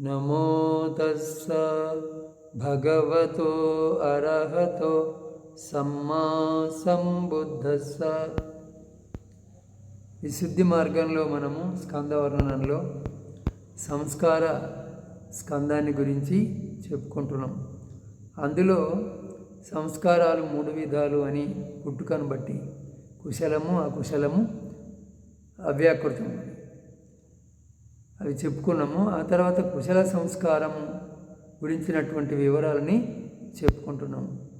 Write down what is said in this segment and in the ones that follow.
నమో తస్స భగవతో అర్హతో సమ్మా సంబుద్ధస్స. విశుద్ధి మార్గంలో మనము స్కందవర్ణనంలో సంస్కార స్కందాన్ని గురించి చెప్పుకుంటున్నాం. అందులో సంస్కారాలు మూడు విధాలు అని పుట్టుకను బట్టి కుశలము అకుశలము అవ్యాకృతం అవి చెప్పుకున్నాము. ఆ తర్వాత కుశల సంస్కారం గురించినటువంటి వివరాలని చెప్పుకుంటున్నాము.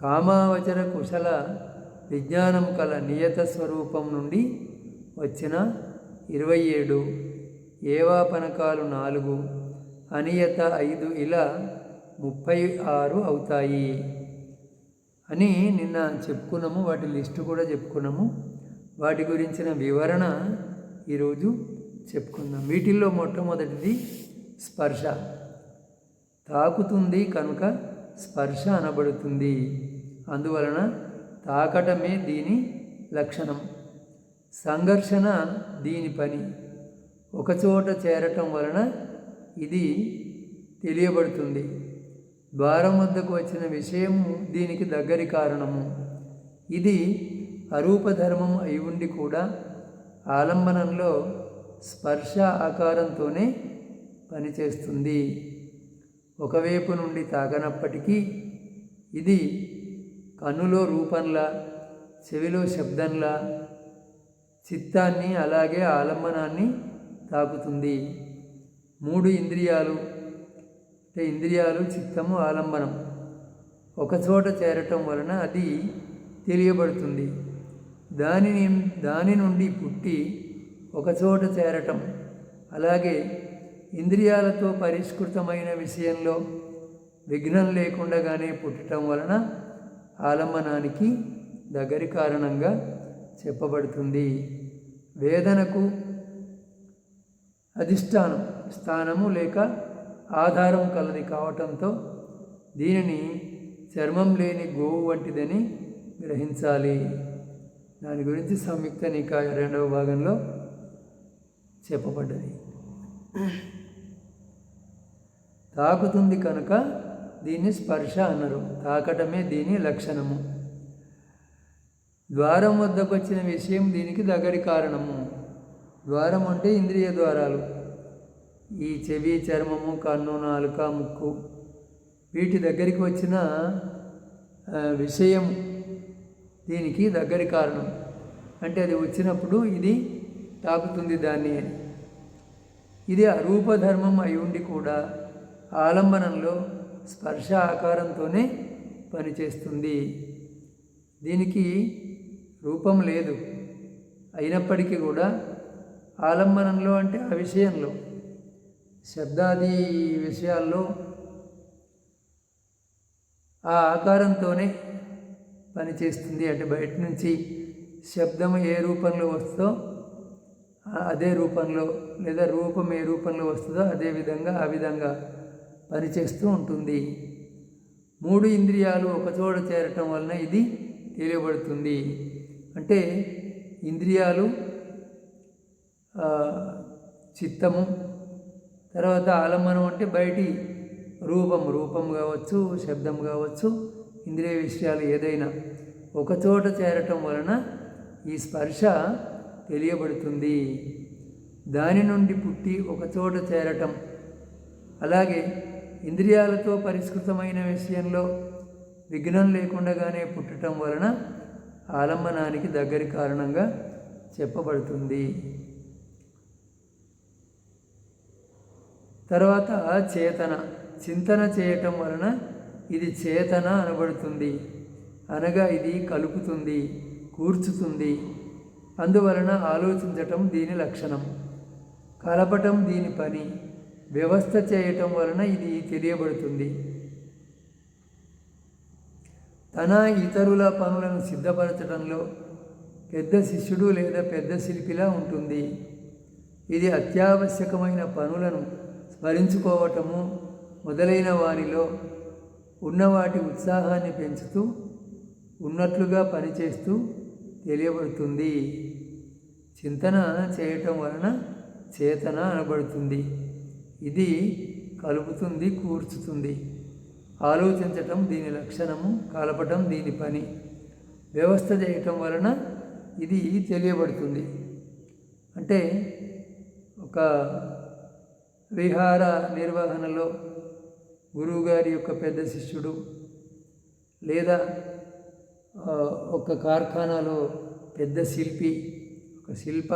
కామావచర కుశల విజ్ఞానం కల నియత స్వరూపం నుండి వచ్చిన ఇరవై ఏడు ఏవాపనకాలు నాలుగు అనియత ఐదు ఇలా ముప్పై ఆరు అవుతాయి అని నిన్న చెప్పుకున్నాము. వాటి లిస్టు కూడా చెప్పుకున్నాము. వాటి గురించిన వివరణ ఈరోజు చెప్పుకుందాం. వీటిల్లో మొట్టమొదటిది స్పర్శ. తాకుతుంది కనుక స్పర్శ అనబడుతుంది. అందువలన తాకటమే దీని లక్షణం. సంఘర్షణ దీని పని. ఒకచోట చేరటం వలన ఇది తెలియబడుతుంది. ద్వారం వద్దకు వచ్చిన విషయము దీనికి దగ్గరి కారణము. ఇది అరూపధర్మం అయి ఉండి కూడా ఆలంబనంలో స్పర్శ ఆకారంతోనే పనిచేస్తుంది. ఒకవైపు నుండి తాకనప్పటికీ ఇది కన్నులో రూపంలా చెవిలో శబ్దంలా చిత్తాన్ని అలాగే ఆలంబనాన్ని తాకుతుంది. మూడు ఇంద్రియాలు అంటే ఇంద్రియాలు చిత్తము ఆలంబనం ఒకచోట చేరటం వలన అది తెలియబడుతుంది. దానిని దాని నుండి పుట్టి ఒకచోట చేరటం అలాగే ఇంద్రియాలతో పరిష్కృతమైన విషయంలో విఘ్నం లేకుండానే పుట్టడం వలన ఆలంబనానికి దగ్గరి కారణంగా చెప్పబడుతుంది. వేదనకు అధిష్టానం స్థానము లేక ఆధారం కలది కావటంతో దీనిని చర్మం లేని గోవు వంటిదని గ్రహించాలి. దాని గురించి సంయుక్త నికాయ రెండవ భాగంలో చెప్పబడ్డది. తాకుతుంది కనుక దీన్ని స్పర్శ అన్నారు తాకటమే దీని లక్షణము. ద్వారం వద్దకు వచ్చిన విషయం దీనికి దగ్గరి కారణము. ద్వారం అంటే ఇంద్రియ ద్వారాలు. ఈ చెవి చర్మము కన్ను నాలుక ముక్కు వీటి దగ్గరికి వచ్చిన విషయం దీనికి దగ్గరి కారణం. అంటే అది వచ్చినప్పుడు ఇది తాకుతుంది దాన్ని అని. ఇది అరూపధర్మం అయి ఉండి కూడా ఆలంబనంలో స్పర్శ ఆకారంతోనే పనిచేస్తుంది. దీనికి రూపం లేదు. అయినప్పటికీ కూడా ఆలంబనంలో అంటే ఆ విషయంలో శబ్దాది విషయాల్లో ఆ ఆకారంతోనే పనిచేస్తుంది. అంటే బయట నుంచి శబ్దం ఏ రూపంలో వస్తుందో అదే రూపంలో లేదా రూపం ఏ రూపంలో వస్తుందో అదే విధంగా ఆ విధంగా పనిచేస్తూ ఉంటుంది. మూడు ఇంద్రియాలు ఒకచోట చేరటం వలన ఇది తెలియబడుతుంది. అంటే ఇంద్రియాలు చిత్తము తర్వాత ఆలంబనం అంటే బయటి రూపం రూపం కావచ్చు శబ్దం కావచ్చు ఇంద్రియ విషయాలు ఏదైనా ఒకచోట చేరటం వలన ఈ స్పర్శ తెలియబడుతుంది. దాని నుండి పుట్టి ఒకచోట చేరటం. అలాగే ఇంద్రియాలతో పరిష్కృతమైన విషయంలో విఘ్నం లేకుండానే పుట్టడం వలన ఆలంబనానికి దగ్గరి కారణంగా చెప్పబడుతుంది. తర్వాత చేతన చింతన చేయటం వలన ఇది చేతన అనబడుతుంది. అనగా ఇది కలుపుతుంది కూర్చుతుంది. అందువలన ఆలోచించటం దీని లక్షణం. కలపటం దీని పని. వ్యవస్థ చేయటం వలన ఇది తెలియబడుతుంది. తన ఇతరుల పనులను సిద్ధపరచడంలో పెద్ద శిష్యుడు లేదా పెద్ద శిల్పిలా ఉంటుంది. ఇది అత్యావశ్యకమైన పనులను స్మరించుకోవటము మొదలైన వారిలో ఉన్నవాటి ఉత్సాహాన్ని పెంచుతూ ఉన్నట్లుగా పనిచేస్తూ తెలియబడుతుంది. చింతన చేయటం వలన చేతన అనబడుతుంది. ఇది కలుపుతుంది కూర్చుతుంది. ఆలోచించటం దీని లక్షణము కలపటం దీని పని. వ్యవస్థ చేయటం వలన ఇది తెలియబడుతుంది. అంటే ఒక విహార నిర్వహణలో గురువుగారి యొక్క పెద్ద శిష్యుడు లేదా ఒక కార్ఖానాలో పెద్ద శిల్పి ఒక శిల్ప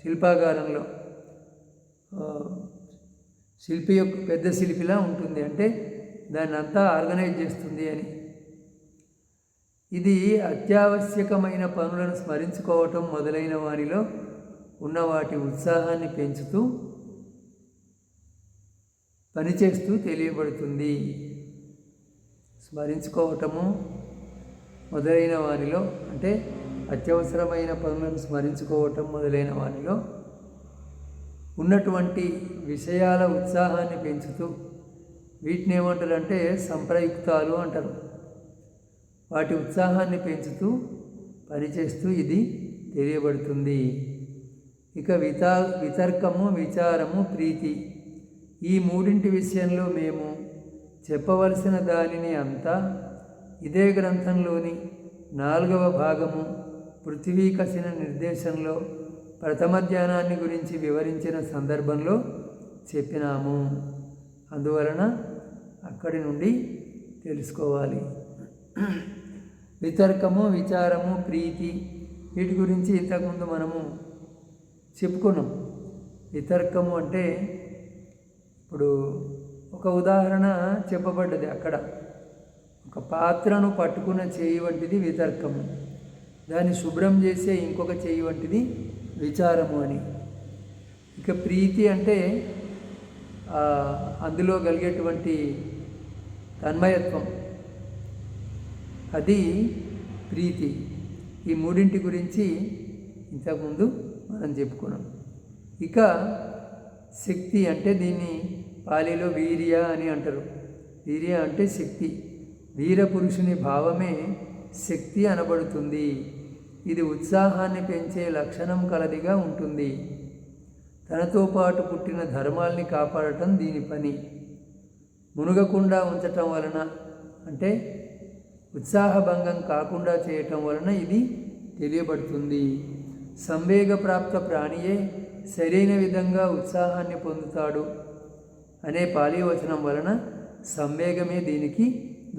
శిల్పాగారంలో శిల్పి యొక్క పెద్ద శిల్పిలా ఉంటుంది అంటే దాన్ని అంతా ఆర్గనైజ్ చేస్తుంది అని. ఇది అత్యావశ్యకమైన పనులను స్మరించుకోవటం మొదలైన వారిలో ఉన్న వాటి ఉత్సాహాన్ని పెంచుతూ పనిచేస్తూ తెలియబడుతుంది. స్మరించుకోవటము మొదలైన వారిలో అంటే అత్యవసరమైన పనులను స్మరించుకోవటం మొదలైన వారిలో ఉన్నటువంటి విషయాల ఉత్సాహాన్ని పెంచుతూ వీటిని ఏమంటారంటే సంప్రయుక్తాలు అంటారు. వాటి ఉత్సాహాన్ని పెంచుతూ పనిచేస్తూ ఇది తెలియబడుతుంది. ఇక వితా వితర్కము విచారము ప్రీతి ఈ మూడింటి విషయంలో మేము చెప్పవలసిన దానిని అంతా ఇదే గ్రంథంలోని నాలుగవ భాగము పృథివీకసిన నిర్దేశంలో ప్రథమ ధ్యానాన్ని గురించి వివరించిన సందర్భంలో చెప్పినాము. అందువలన అక్కడి నుండి తెలుసుకోవాలి. వితర్కము విచారము ప్రీతి వీటి గురించి ఇంతకుముందు మనము చెప్పుకున్నాం. వితర్కము అంటే ఇప్పుడు ఒక ఉదాహరణ చెప్పబడ్డది అక్కడ. ఒక పాత్రను పట్టుకున్న చేయి వంటిది వితర్కము. దాన్ని శుభ్రం చేసే ఇంకొక చేయి వంటిది విచారము అని. ఇక ప్రీతి అంటే అందులో కలిగేటువంటి తన్మయత్వం. అది ప్రీతి. ఈ మూడింటి గురించి ఇంతకుముందు మనం చెప్పుకున్నాం. ఇక శక్తి అంటే దీన్ని పాలీలో వీర్య అని అంటారు. వీర్య అంటే శక్తి. వీర పురుషుని భావమే శక్తి అనబడుతుంది. ఇది ఉత్సాహాన్ని పెంచే లక్షణం కలదిగా ఉంటుంది. తనతో పాటు పుట్టిన ధర్మాల్ని కాపాడటం దీని పని. మునగకుండా ఉంచటం వలన అంటే ఉత్సాహభంగం కాకుండా చేయటం వలన ఇది తెలియబడుతుంది. సంవేగప్రాప్త ప్రాణియే సరైన విధంగా ఉత్సాహాన్ని పొందుతాడు అనే పాలీవచనం వలన సంవేగమే దీనికి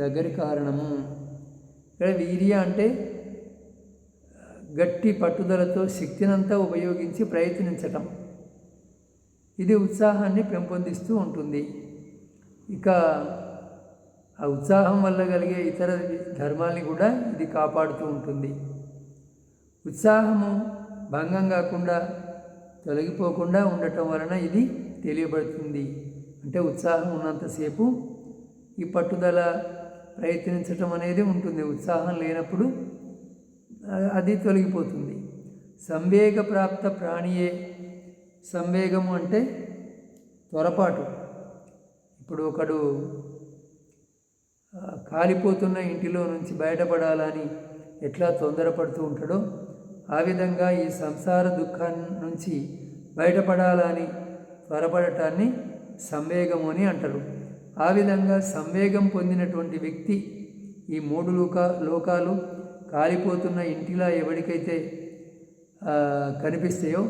దగ్గరి కారణము. ఇక్కడ వీర్య అంటే గట్టి పట్టుదలతో శక్తినంతా ఉపయోగించి ప్రయత్నించటం. ఇది ఉత్సాహాన్ని పెంపొందిస్తూ ఉంటుంది. ఇక ఆ ఉత్సాహం వల్ల కలిగే ఇతర ధర్మాల్ని కూడా ఇది కాపాడుతూ ఉంటుంది. ఉత్సాహము భంగం కాకుండా తొలగిపోకుండా ఉండటం వలన ఇది తెలియబడుతుంది. అంటే ఉత్సాహం ఉన్నంతసేపు ఈ పట్టుదల ప్రయత్నించటం అనేది ఉంటుంది. ఉత్సాహం లేనప్పుడు అది తొలగిపోతుంది. సంవేగ ప్రాప్త ప్రాణియే. సంవేగము అంటే త్వరపాటు ఇప్పుడు ఒకడు కాలిపోతున్న ఇంటిలో నుంచి బయటపడాలని ఎట్లా తొందరపడుతూ ఉంటాడో ఆ విధంగా ఈ సంసార దుఃఖాన్ని నుంచి బయటపడాలని త్వరపడటాన్ని సంవేగము అని అంటారు. ఆ విధంగా సంవేగం పొందినటువంటి వ్యక్తి ఈ మూడు లోకా లోకాలు కాలిపోతున్న ఇంటిలా ఎవరికైతే కనిపిస్తాయో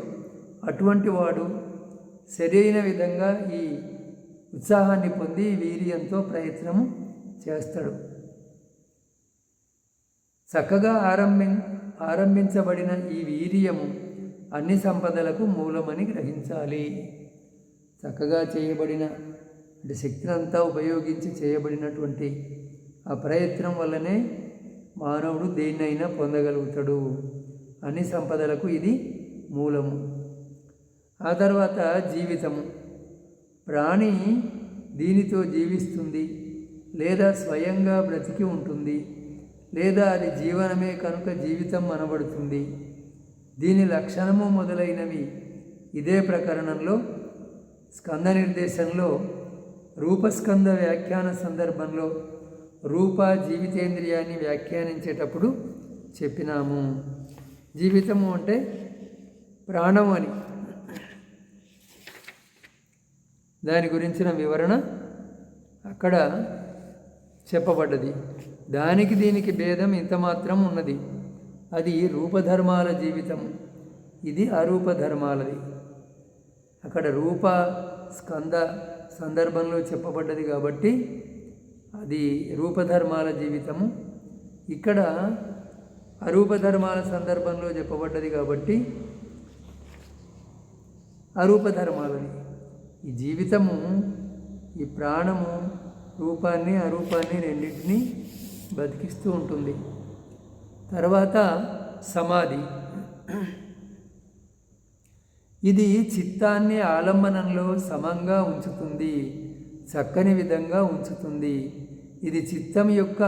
అటువంటి వాడు సరైన విధంగా ఈ ఉత్సాహాన్ని పొంది వీర్యంతో ప్రయత్నం చేస్తాడు. చక్కగా ఆరంభి ఆరంభించబడిన ఈ వీర్యము అన్ని సంపదలకు మూలమని గ్రహించాలి. చక్కగా చేయబడిన అంటే శక్తినంతా ఉపయోగించి చేయబడినటువంటి ఆ ప్రయత్నం వల్లనే మానవుడు దేన్నైనా పొందగలుగుతాడు అన్ని సంపదలకు ఇది మూలము. ఆ తర్వాత జీవితము. ప్రాణి దీనితో జీవిస్తుంది లేదా స్వయంగా బ్రతికి ఉంటుంది లేదా అది జీవనమే కనుక జీవితం అనబడుతుంది. దీని లక్షణము మొదలైనవి ఇదే ప్రకరణంలో స్కంద నిర్దేశంలో రూపస్కంద వ్యాఖ్యాన సందర్భంలో రూప జీవితేంద్రియాన్ని వ్యాఖ్యానించేటప్పుడు చెప్పినాము. జీవితము అంటే ప్రాణం అని. దాని గురించిన వివరణ అక్కడ చెప్పబడ్డది. దానికి దీనికి భేదం ఇంత మాత్రం ఉన్నది. అది రూపధర్మాల జీవితం. ఇది అరూపధర్మాలది. అక్కడ రూప స్కంద సందర్భంలో చెప్పబడ్డది కాబట్టి అది రూపధర్మాల జీవితము. ఇక్కడ అరూపధర్మాల సందర్భంలో చెప్పబడ్డది కాబట్టి అరూపధర్మాలని. ఈ జీవితము ఈ ప్రాణము రూపాన్ని అరూపాన్ని రెండింటినీ బతికిస్తూ ఉంటుంది. తర్వాత సమాధి. ఇది చిత్తాన్ని ఆలంబనంలో సమంగా ఉంచుతుంది. చక్కని విధంగా ఉంచుతుంది. ఇది చిత్తం యొక్క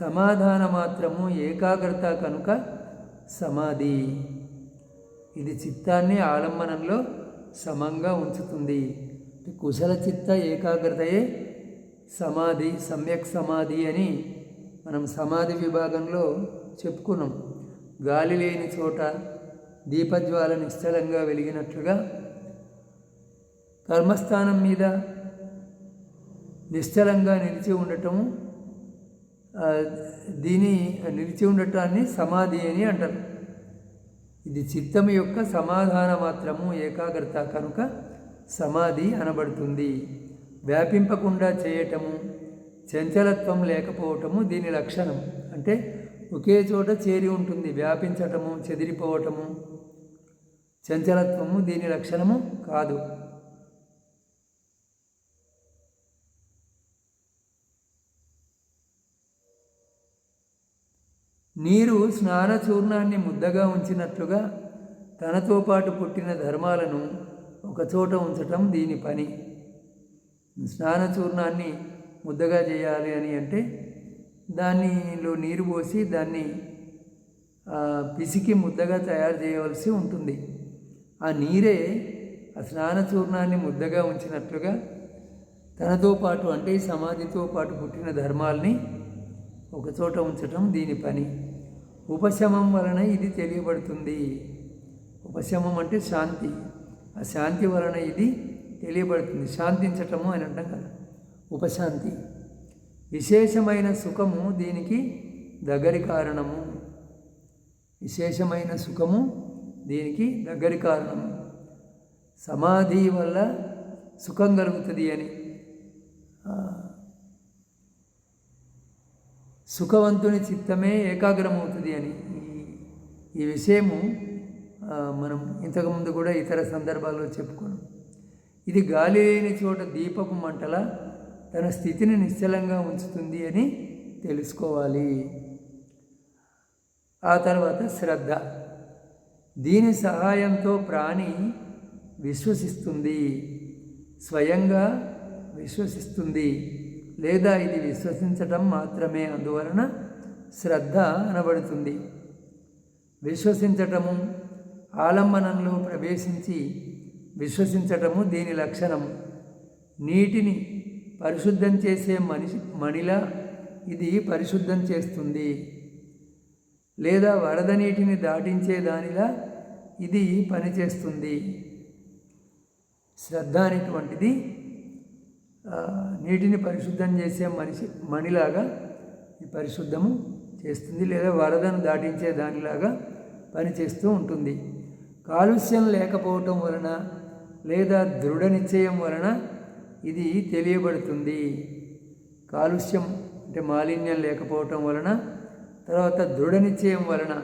సమాధాన మాత్రము ఏకాగ్రత కనుక సమాధి. ఇది చిత్తాన్ని ఆలంబనంలో సమంగా ఉంచుతుంది. కుశల చిత్త ఏకాగ్రతయే సమాధి సమ్యక్ సమాధి అని మనం సమాధి విభాగంలో చెప్పుకున్నాం. గాలి లేని చోట దీపజ్వాల నిశ్చలంగా వెలిగినట్లుగా కర్మస్థానం మీద నిశ్చలంగా నిలిచి ఉండటం దీని నిలిచి ఉండటాన్ని సమాధి అని అంటారు. ఇది చిత్తం యొక్క సమాధాన మాత్రము ఏకాగ్రత కనుక సమాధి అనబడుతుంది. వ్యాపింపకుండా చేయటము చంచలత్వం లేకపోవటము దీని లక్షణం. అంటే ఒకే చోట చేరి ఉంటుంది వ్యాపించటము చెదిరిపోవటము చంచలత్వము దీని లక్షణము కాదు. నీరు స్నాన చూర్ణాన్ని ముద్దగా ఉంచినట్లుగా తనతో పాటు పుట్టిన ధర్మాలను ఒకచోట ఉంచటం దీని పని. స్నాన చూర్ణాన్ని ముద్దగా చేయాలి అని అంటే దానిలో నీరు పోసి దాన్ని ఆ, పిసికి ముద్దగా తయారు చేయవలసి ఉంటుంది. ఆ నీరే ఆ స్నాన చూర్ణాన్ని ముద్దగా ఉంచినట్లుగా తనతో పాటు అంటే సమాధితో పాటు పుట్టిన ధర్మాల్ని ఒకచోట ఉంచటం దీని పని. ఉపశమం వలన ఇది తెలియబడుతుంది. ఉపశమం అంటే శాంతి. ఆ శాంతి వలన ఇది తెలియబడుతుంది. శాంతించటము అని అంటాం కదా. ఉపశాంతి. విశేషమైన సుఖము దీనికి దగ్గరి కారణము. విశేషమైన సుఖము దీనికి దగ్గరి కారణము. సమాధి వల్ల సుఖం కలుగుతుంది అని ఆ, సుఖవంతుని చిత్తమే ఏకాగ్రమవుతుంది అని ఈ- విషయము మనం ఇంతకుముందు కూడా ఇతర సందర్భాల్లో చెప్పుకున్నాం. ఇది గాలి లేని చోట దీపపు మంటల తన స్థితిని నిశ్చలంగా ఉంచుతుంది అని తెలుసుకోవాలి. ఆ తర్వాత శ్రద్ధ. దీని సహాయంతో ప్రాణి విశ్వసిస్తుంది. స్వయంగా విశ్వసిస్తుంది. లేదా ఇది విశ్వసించటం మాత్రమే. అందువలన శ్రద్ధ అనబడుతుంది. విశ్వసించటము ఆలంబనంలో ప్రవేశించి విశ్వసించటము దీని లక్షణము నీటిని పరిశుద్ధం చేసే మనిషి మణిలా ఇది పరిశుద్ధం చేస్తుంది. లేదా వరద నీటిని దాటించే దానిలా ఇది పనిచేస్తుంది. శ్రద్ధ అనేటువంటిది నీటిని పరిశుద్ధం చేసే మనిషి మణిలాగా ఈ పరిశుద్ధము చేస్తుంది లేదా వరదను దాటించే దానిలాగా పనిచేస్తూ ఉంటుంది. కాలుష్యం లేకపోవటం వలన లేదా దృఢ నిశ్చయం వలన ఇది తెలియబడుతుంది. కాలుష్యం అంటే మాలిన్యం లేకపోవటం వలన తర్వాత దృఢ నిశ్చయం వలన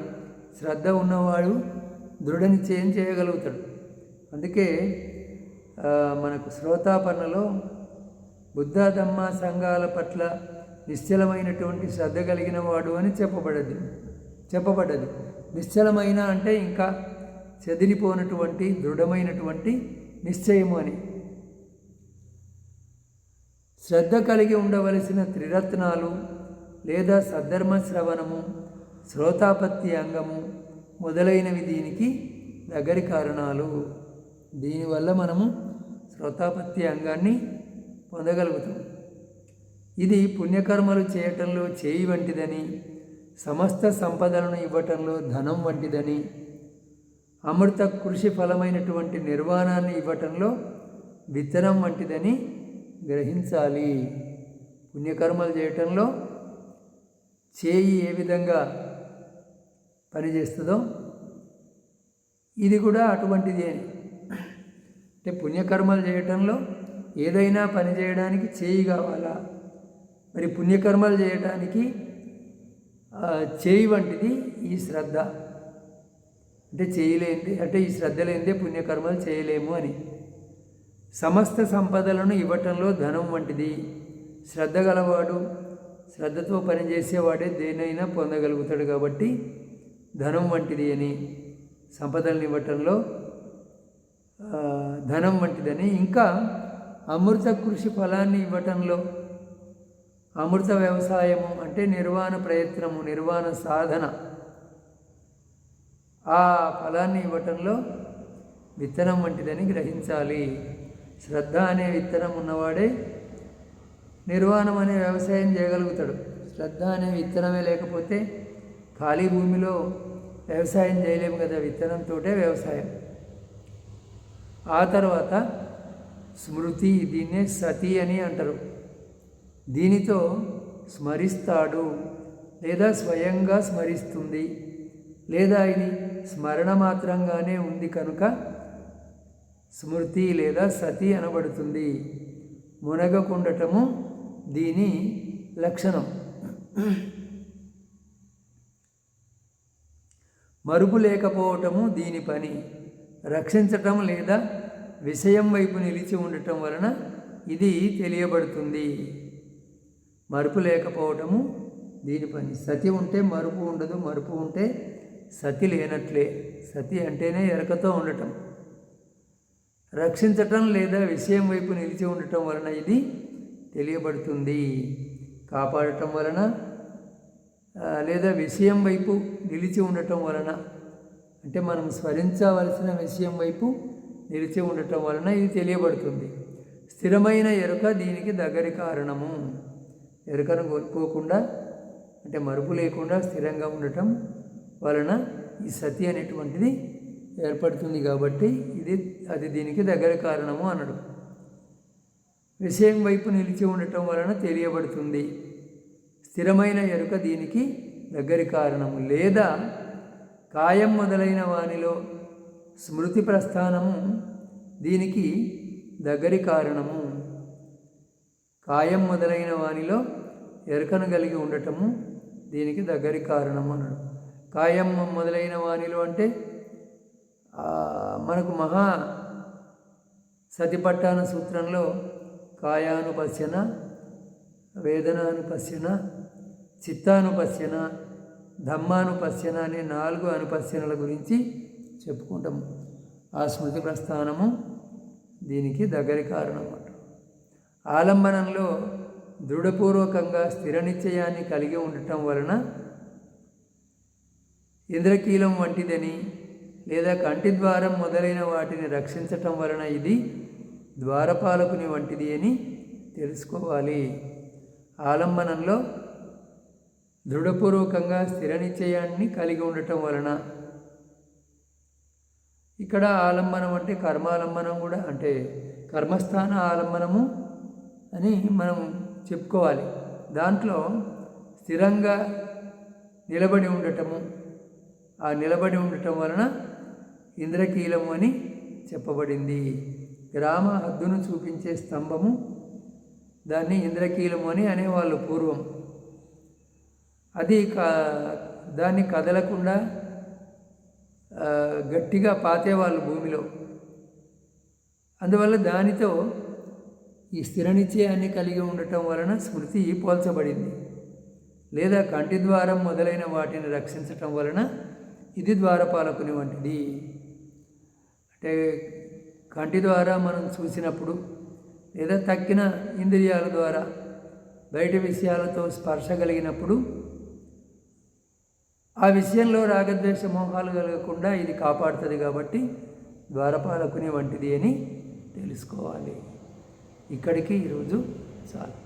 శ్రద్ధ ఉన్నవాడు దృఢ నిశ్చయం చేయగలుగుతాడు. అందుకే మనకు శ్రోతాపన్నలో బుద్ధ ధమ్మ సంఘాల పట్ల నిశ్చలమైనటువంటి శ్రద్ధ కలిగిన వాడు అని చెప్పబడదు. చెప్పబడదు. నిశ్చలమైన అంటే ఇంకా చెదిరిపోనటువంటి దృఢమైనటువంటి నిశ్చయము అని. శ్రద్ధ కలిగి ఉండవలసిన త్రిరత్నాలు లేదా సద్ధర్మ శ్రవణము శ్రోతాపత్తి అంగము మొదలైనవి దీనికి దగ్గరి కారణాలు. దీనివల్ల మనము శ్రోతాపత్తి అంగాన్ని పొందగలుగుతాం. ఇది పుణ్యకర్మలు చేయటంలో చేయి వంటిదని సమస్త సంపదలను ఇవ్వటంలో ధనం వంటిదని అమృత కృషి ఫలమైనటువంటి నిర్వాణాన్ని ఇవ్వటంలో విత్తనం వంటిదని గ్రహించాలి. పుణ్యకర్మలు చేయటంలో చేయి ఏ విధంగా పనిచేస్తుందో ఇది కూడా అటువంటిది. అంటే పుణ్యకర్మలు చేయటంలో ఏదైనా పని చేయడానికి చేయి కావాలా? మరి పుణ్యకర్మలు చేయటానికి చేయి వంటిది ఈ శ్రద్ధ. అంటే చేయలేంది అంటే ఈ శ్రద్ధ లేనిదే పుణ్యకర్మలు చేయలేము అని. సమస్త సంపదలను ఇవ్వటంలో ధనం వంటిది. శ్రద్ధ గలవాడు శ్రద్ధతో పనిచేసేవాడే దేనైనా పొందగలుగుతాడు కాబట్టి ధనం వంటిది అని. సంపదలను ఇవ్వటంలో ధనం వంటిదని ఇంకా అమృత కృషి ఫలాన్ని ఇవ్వటంలో అమృత వ్యవసాయము అంటే నిర్వాణ ప్రయత్నము నిర్వాణ సాధన. ఆ ఫలాన్ని ఇవ్వటంలో విత్తనం వంటిదని గ్రహించాలి. శ్రద్ధ అనే విత్తనం ఉన్నవాడే నిర్వాణం అనే వ్యవసాయం చేయగలుగుతాడు. శ్రద్ధ అనే విత్తనమే లేకపోతే ఖాళీ భూమిలో వ్యవసాయం చేయలేము కదా విత్తనంతోటే వ్యవసాయం. ఆ తర్వాత స్మృతి దీన్నే సతి అని అంటారు. దీనితో స్మరిస్తాడు లేదా స్వయంగా స్మరిస్తుంది లేదా ఇది స్మరణ మాత్రంగానే ఉంది కనుక స్మృతి లేదా సతి అనబడుతుంది. మునగకుండటము దీని లక్షణం. మరుపు లేకపోవటము దీని పని. రక్షించటం లేదా విషయం వైపు నిలిచి ఉండటం వలన ఇది తెలియబడుతుంది. మరుపు లేకపోవటము దీని పని. సతి ఉంటే మరుపు ఉండదు మరుపు ఉంటే సతి లేనట్లే. సతి అంటేనే ఎరకతో ఉండటం. రక్షించటం లేదా విషయం వైపు నిలిచి ఉండటం వలన ఇది తెలియబడుతుంది. కాపాడటం వలన లేదా విషయం వైపు నిలిచి ఉండటం వలన అంటే మనం స్మరించవలసిన విషయం వైపు నిలిచి ఉండటం వలన ఇది తెలియబడుతుంది. స్థిరమైన ఎరుక దీనికి దగ్గరి కారణము. ఎరుకను కోల్పోకుండా అంటే మరుపు లేకుండా స్థిరంగా ఉండటం వలన ఈ సతి అనేటువంటిది ఏర్పడుతుంది కాబట్టి ఇది అది దీనికి దగ్గర కారణము అనడు. విషయం వైపు నిలిచి ఉండటం వలన తెలియబడుతుంది. స్థిరమైన ఎరుక దీనికి దగ్గరి కారణము లేదా కాయం మొదలైన వానిలో స్మృతి ప్రస్థానము దీనికి దగ్గరి కారణము. కాయం మొదలైన వానిలో ఎరకను కలిగి ఉండటము దీనికి దగ్గరి కారణము అన్నాడు. కాయం మొదలైన వానిలో అంటే మనకు మహా సతిపట్టాన సూత్రంలో కాయానుపశ్యన వేదనానుపశ్యన చిత్తానుపశ్యన ధమ్మానుపశ్యన అనే నాలుగు అనుపశ్యనల గురించి చెప్పుకుంటాము ఆ స్మృతి ప్రస్థానము దీనికి దగ్గరి కారణం అన్నమాట ఆలంబనంలో దృఢపూర్వకంగా స్థిర నిశ్చయాన్ని కలిగి ఉండటం వలన ఇంద్రకీలం వంటిదని లేదా కంటి ద్వారం మొదలైన వాటిని రక్షించటం వలన ఇది ద్వారపాలకుని వంటిది అని తెలుసుకోవాలి. ఆలంబనంలో దృఢపూర్వకంగా స్థిర నిశ్చయాన్ని కలిగి ఉండటం వలన ఇక్కడ ఆలంబనం అంటే కర్మాలంబనం కూడా అంటే కర్మస్థాన ఆలంబనము అని మనం చెప్పుకోవాలి. దాంట్లో స్థిరంగా నిలబడి ఉండటము ఆ నిలబడి ఉండటం వలన ఇంద్రకీలము అని చెప్పబడింది. గ్రామ హద్దును చూపించే స్తంభము దాన్ని ఇంద్రకీలము అని అనేవాళ్ళు పూర్వం. అది కా దాన్ని కదలకుండా గట్టిగా పాతేవాళ్ళు భూమిలో. అందువల్ల దానితో ఈ స్థిర నిశ్చయాన్ని కలిగి ఉండటం వలన స్మృతి పోల్చబడింది. లేదా కంటి ద్వారం మొదలైన వాటిని రక్షించటం వలన ఇది ద్వారపాలకుని వంటిది. అంటే కంటి ద్వారా మనం చూసినప్పుడు లేదా తక్కిన ఇంద్రియాల ద్వారా బయట విషయాలతో స్పర్శ కలిగినప్పుడు ఆ విషయంలో రాగద్వేష మోహాలు కలగకుండా ఇది కాపాడుతుంది కాబట్టి ద్వారపాలకుని వంటిది అని తెలుసుకోవాలి. ఇక్కడికి ఈరోజు చాలు